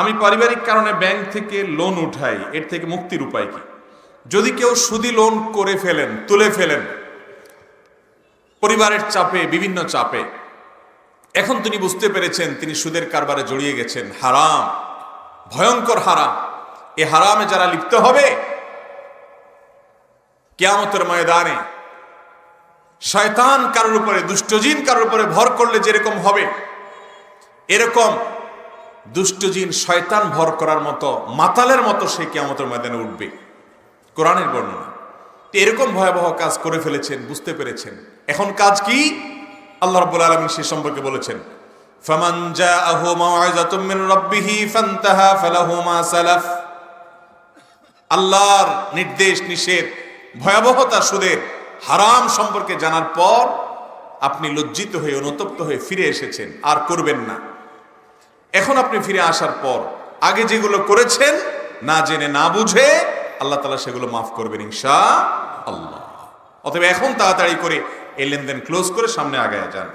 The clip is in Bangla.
আমি পারিবারিক কারণে ব্যাংক থেকে লোন উঠাই, এর থেকে মুক্তির উপায় কি? যদি কেউ সুদি লোন করে ফেলেন, তুলে ফেলেন, পরিবারের চাপে, বিভিন্ন চাপে, এখন তিনি বুঝতে পেরেছেন তিনি সুদের কারবারে জড়িয়ে গেছেন, হারাম, ভয়ঙ্কর হারাম। এ হারামে যারা লিপ্ত হবে, কেয়ামতের ময়দানে শয়তান কারোর উপরে দুষ্টজিন কারোর উপরে ভর করলে যেরকম হবে, এরকম দুষ্টজিন শয়তান ভর করার মতো মাতালের মতো সে কেয়ামতের ময়দানে উঠবে। কোরআনের বর্ণনা। এরকম ভয়াবহ কাজ করে ফেলেছেন, বুঝতে পেরেছেন। এখন কাজ কি? আল্লাহ রাব্বুল আলামিন সে সম্পর্কে বলেছেন আল্লাহর নির্দেশ, নিষেধ, ভয়াবহতা সুদের হারাম সম্পর্কে জানার পর আপনি লজ্জিত হয়ে, অনুতপ্ত হয়ে ফিরে এসেছেন। আর করবেন না। এখন আপনি ফিরে আসার পর, আগে যেগুলো করেছেন, না জেনে, না বুঝে, আল্লাহ তালা সেগুলো মাফ করবেন ইনশা আল্লাহ অতএব এখন তাড়াতাড়ি করে এই লেনদেন ক্লোজ করে সামনে আগে যান।